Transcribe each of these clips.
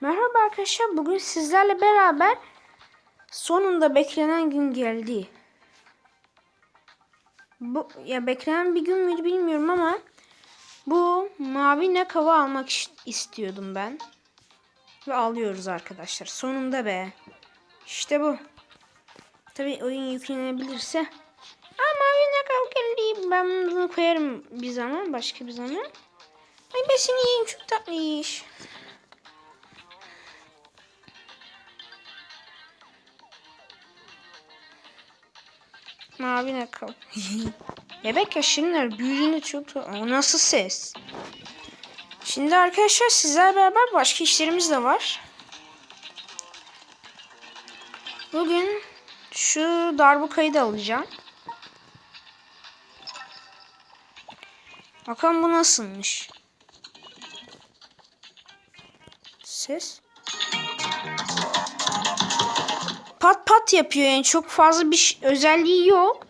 Merhaba arkadaşlar. Bugün sizlerle beraber sonunda beklenen gün geldi. Bu ya beklenen bir gün müydü bilmiyorum ama bu mavi nakava almak istiyordum ben. Ve alıyoruz arkadaşlar. Sonunda be. İşte bu. Tabi oyun yüklenebilirse. Aa mavi nakav geldi. Ben bunu koyarım bir zaman. Başka bir zaman. Ay ben seni yiyeyim çok tatlı Mavi nakal. Bebek yaşınlar büyüdüğünde çok... O nasıl ses? Şimdi arkadaşlar sizler beraber başka işlerimiz de var. Bugün şu darbukayı da alacağım. Bakalım bu nasılmış. Ses. Pat pat yapıyor yani çok fazla bir ş- özelliği yok.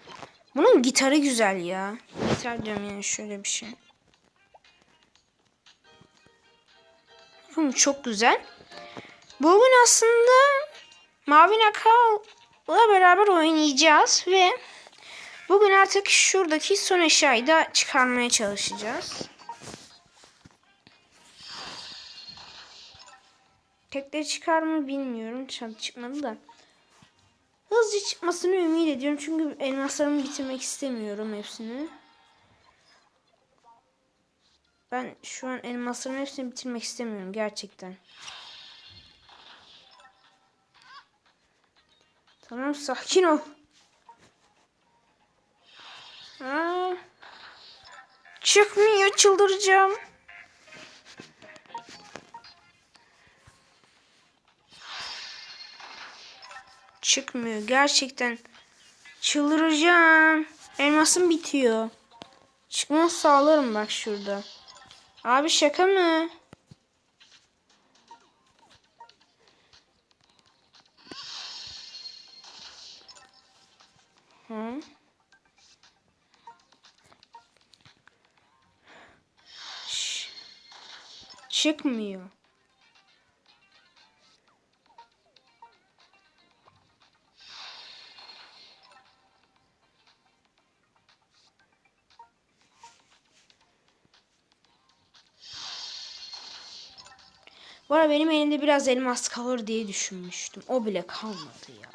Bunun gitarı güzel ya. Gitar diyorum yani şöyle bir şey. Bakın çok güzel. Bugün aslında Mavi Nakal'la beraber oynayacağız ve bugün artık şuradaki son eşyayı da çıkarmaya çalışacağız. Tekleri çıkar mı bilmiyorum. Çıkmadı da. Hızlıca çıkmasını ümit ediyorum. Çünkü elmaslarımı bitirmek istemiyorum hepsini. Ben şu an elmasların hepsini bitirmek istemiyorum gerçekten. Tamam sakin ol. Aa, çıkmıyor çıldıracağım. Çıkmıyor gerçekten. Çıldıracağım. Elmasım bitiyor. Çıkmaz sağlarım bak şurada. Abi şaka mı? Hı? Çıkmıyor. Bu arada benim elimde biraz elmas kalır diye düşünmüştüm. O bile kalmadı ya.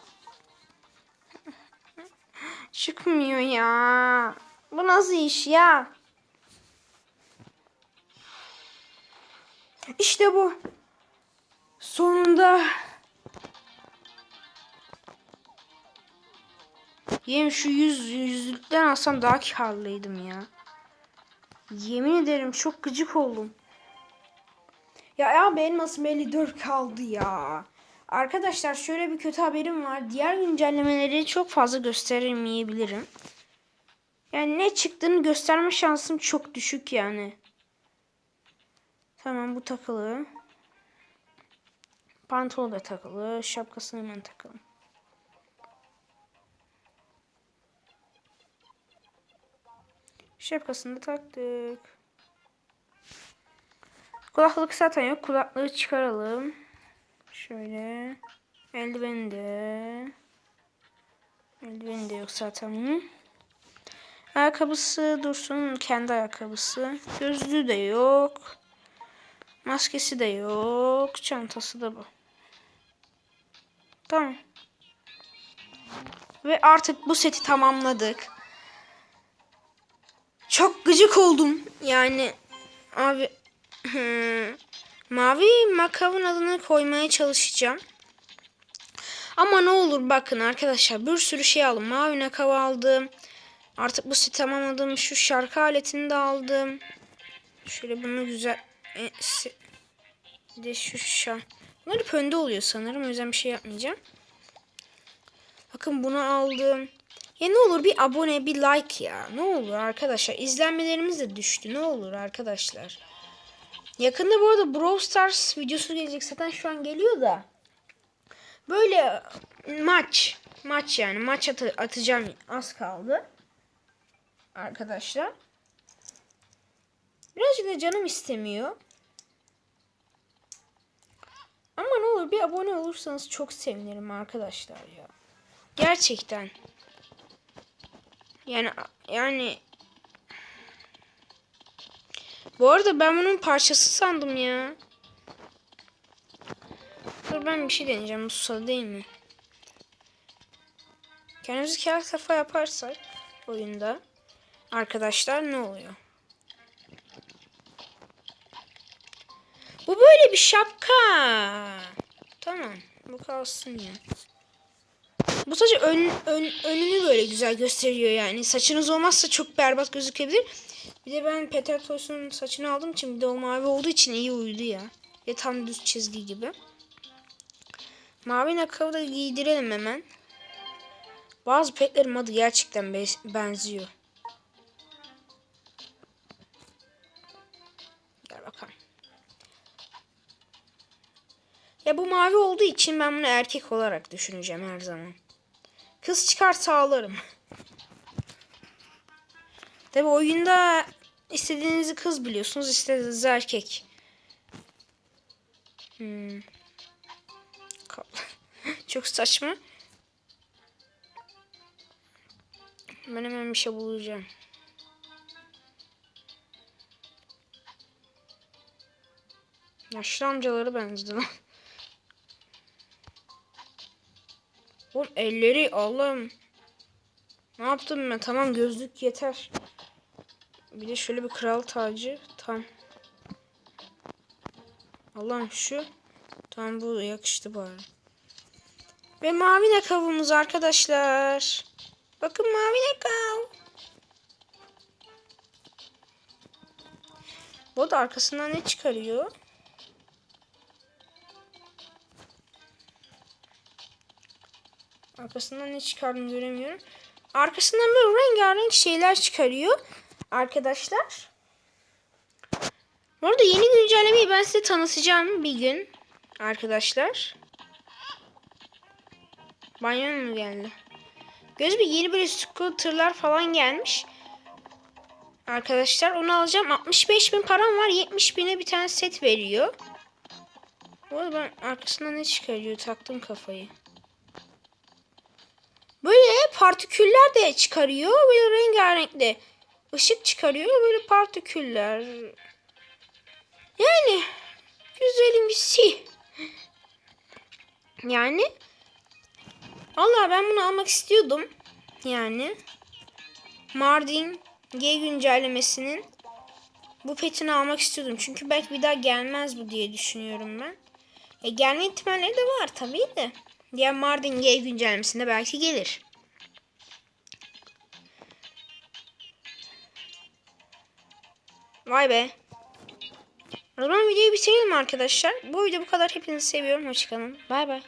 Çıkmıyor ya. Bu nasıl iş ya? İşte bu. Sonunda. Yemin şu yüz yüzlükten alsam daha karlıydım ya. Yemin ederim çok gıcık oldum. Ya ya benim nasıl 54 kaldı ya. Arkadaşlar şöyle bir kötü haberim var. Diğer güncellemeleri çok fazla gösteremeyebilirim. Yani ne çıktığını gösterme şansım çok düşük yani. Tamam bu takılı. Pantolon da takılı. Şapkasını hemen takalım. Şapkasını da taktık. Kulaklık zaten yok. Kulaklığı çıkaralım. Şöyle. Eldiveni de. Eldiveni de yok zaten. Ayakkabısı dursun. Kendi ayakkabısı. Gözlüğü de yok. Maskesi de yok. Çantası da bu. Tamam. Ve artık bu seti tamamladık. Çok gıcık oldum. Yani abi Hmm. Mavi makavın adını koymaya çalışacağım. Ama ne olur bakın arkadaşlar bir sürü şey aldım. Mavi nakav aldım. Artık bu seti tamamladım. Şu şarkı aletini de aldım. Şöyle bunu güzel... E, bir de şu şarkı... Bunlar hep önde oluyor sanırım. O yüzden bir şey yapmayacağım. Bakın bunu aldım. Ya ne olur bir abone bir like ya. Ne olur arkadaşlar. İzlenmelerimiz de düştü. Ne olur arkadaşlar. Yakında bu arada Brawl Stars videosu gelecek. Zaten şu an geliyor da. Böyle maç. Maç yani. Maç atı, atacağım. Az kaldı. Arkadaşlar. Birazcık da canım istemiyor. bir abone olursanız çok sevinirim arkadaşlar ya. Gerçekten. Yani yani bu arada ben bunun parçası sandım ya. Dur ben bir şey deneyeceğim. Bu susadı değil mi? Kendimizi kağıt kafa yaparsak oyunda arkadaşlar ne oluyor? Bu böyle bir şapka. Tamam. Bu kalsın ya. Bu sadece ön, ön, önünü böyle güzel gösteriyor yani. Saçınız olmazsa çok berbat gözükebilir. Bir de ben Peter Toys'un saçını aldığım için bir de o mavi olduğu için iyi uydu ya. Ve tam düz çizgi gibi. Mavi nakavı da giydirelim hemen. Bazı petlerin adı gerçekten be- benziyor. Gel bakalım. Ya bu mavi olduğu için ben bunu erkek olarak düşüneceğim her zaman. Kız çıkarsa ağlarım. Tabi oyunda istediğinizi kız biliyorsunuz, istediğinizi erkek. Hmm. Çok saçma. Ben hemen bir şey bulacağım. Yaşlı amcaları benzedi lan. Oğlum elleri Allah'ım. Ne yaptım ben? Tamam gözlük yeter. Bir de şöyle bir kral tacı. Tam. Allah'ım şu. Tam bu yakıştı bari. Ve mavi nakavımız arkadaşlar. Bakın mavi nakav. Bu da arkasından ne çıkarıyor? Arkasından ne çıkardığını göremiyorum. Arkasından böyle rengarenk şeyler çıkarıyor. Arkadaşlar. Bu arada yeni güncellemeyi ben size tanıtacağım bir gün. Arkadaşlar. Banyo mu geldi? Göz bir yeni böyle scooterlar falan gelmiş. Arkadaşlar onu alacağım. 65 bin param var. 70 bine bir tane set veriyor. Bu arada ben arkasından ne çıkarıyor? Taktım kafayı. Böyle partiküller de çıkarıyor. Böyle rengarenkli ışık çıkarıyor. Böyle partiküller. Yani güzelimsi. Yani Allah ben bunu almak istiyordum. Yani Mardin G güncellemesinin bu petini almak istiyordum. Çünkü belki bir daha gelmez bu diye düşünüyorum ben. E, gelme ihtimalleri de var tabii de. Diğer Mardin G güncellemesinde belki gelir. Vay be. O zaman videoyu bitirelim arkadaşlar. Bu video bu kadar. Hepinizi seviyorum. Hoşçakalın. Bay bay.